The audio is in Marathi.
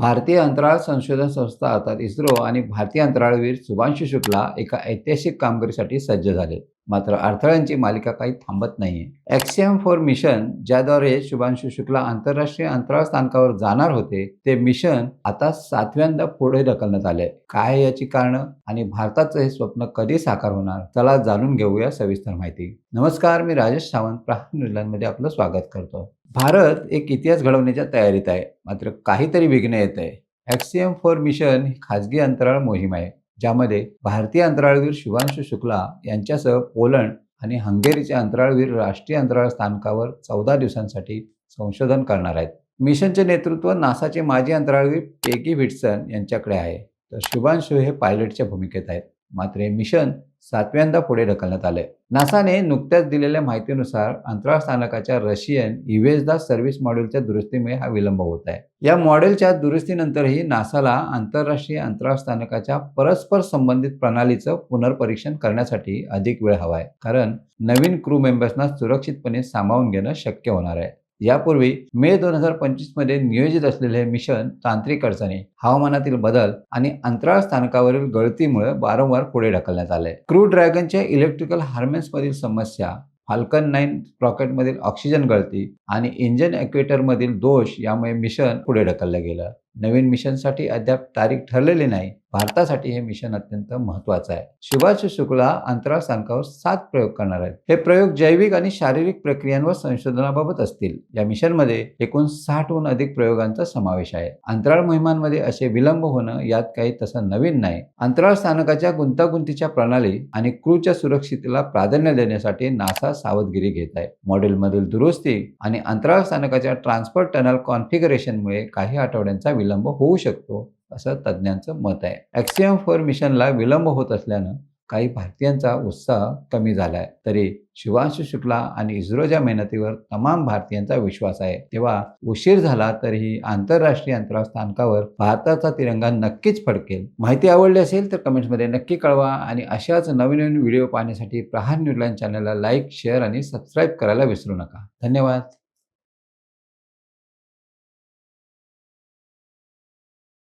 भारतीय अंतराळ संशोधन संस्था अर्थात इस्रो आणि भारतीय अंतराळवीर सुभांशु शुक्ला एका ऐतिहासिक कामगिरीसाठी सज्ज झाले. मात्र अडथळ्यांची मालिका काही थांबत नाहीये. एक्सियम फोर मिशन ज्याद्वारे शुभांशु शुक्ला आंतरराष्ट्रीय अंतराळ स्थानकावर जाणार होते ते मिशन आता सातव्यांदा पुढे ढकलण्यात आले. काय याची कारणं? आणि भारताचं हे स्वप्न कधी साकार होणार? चला जाणून घेऊया सविस्तर माहिती. नमस्कार मी राजेश सावंत प्रहार न्यूजलँडमध्ये आपलं स्वागत करतो. भारत एक इतिहास घडवण्याच्या तयारीत आहे. मात्र काहीतरी विघ्न येत आहे एक्सियम फोर मिशन ही खाजगी अंतराळ मोहीम आहे ज्यामध्ये भारतीय अंतराळवीर शुभांशु शुक्ला यांच्यासह पोलंड आणि हंगेरीचे अंतराळवीर राष्ट्रीय अंतराळ स्थानकावर चौदा दिवसांसाठी संशोधन करणार आहेत. मिशनचे नेतृत्व नासाचे माजी अंतराळवीर पेगी व्हिटसन यांच्याकडे आहे. तर शुभांशु हे पायलटच्या भूमिकेत आहेत. मात्र हे मिशन सातव्यांदा पुढे ढकलण्यात आले नासाने नुकत्याच दिलेल्या माहितीनुसार अंतराळ स्थानकाच्या रशियन इव्हेजदा सर्व्हिस मॉड्यूलच्या दुरुस्तीमुळे हा विलंब होत आहे. या मॉडेलच्या दुरुस्तीनंतरही नासाला आंतरराष्ट्रीय अंतराळ स्थानकाच्या परस्पर संबंधित प्रणालीचं पुनर्परीक्षण करण्यासाठी अधिक वेळ हवा आहे. कारण नवीन क्रू मेंबर्सना सुरक्षितपणे सामावून घेणं शक्य होणार आहे. यापूर्वी मे दोन हजार पंचवीसमध्ये नियोजित असलेले मिशन तांत्रिक अडचणी हवामानातील बदल आणि अंतराळ स्थानकावरील गळतीमुळे वारंवार पुढे ढकलण्यात आले. क्रू ड्रॅगनच्या इलेक्ट्रिकल हार्मेन्स मधील समस्या फाल्कन नाईन रॉकेटमधील ऑक्सिजन गळती आणि इंजन ॲक्वेटरमधील दोष यामुळे मिशन पुढे ढकललं गेलं. नवीन मिशनसाठी अद्याप तारीख ठरलेली नाही. भारतासाठी हे मिशन अत्यंत महत्वाचं आहे. शुभांशु शुक्ला अंतराळ स्थानकावर सात प्रयोग करणार आहेत. हे प्रयोग जैविक आणि शारीरिक प्रक्रियांवर संशोधनाबाबत असतील. या मिशनमध्ये एकूण साठहून अधिक प्रयोगांचा समावेश आहे. अंतराळ मोहिमांमध्ये असे विलंब होणं यात काही तसं नवीन नाही. अंतराळ स्थानकाच्या गुंतागुंतीच्या प्रणाली आणि क्रूच्या सुरक्षितेला प्राधान्य देण्यासाठी नासा सावधगिरी घेत आहे. मॉडेलमधील दुरुस्ती आणि अंतराळ स्थानकाच्या ट्रान्सफर टनल कॉन्फिगरेशनमुळे काही आठवड्यांचा विलंब होऊ शकतो असं तज्ज्ञांचं मत आहे. ॲक्सियम फोर मिशनला विलंब होत असल्यानं काही भारतीयांचा उत्साह कमी झाला आहे तरी शिवांशु शुक्ला आणि इस्रोच्या मेहनतीवर तमाम भारतीयांचा विश्वास आहे. तेव्हा उशीर झाला तरीही आंतरराष्ट्रीय अंतराळ स्थानकावर भारताचा तिरंगा नक्कीच फडकेल. माहिती आवडली असेल तर कमेंट्समध्ये नक्की कळवा आणि अशाच नवीन नवीन व्हिडिओ पाहण्यासाठी प्रहार न्यूजलाईन चॅनलला लाईक शेअर आणि सबस्क्राईब करायला विसरू नका. धन्यवाद.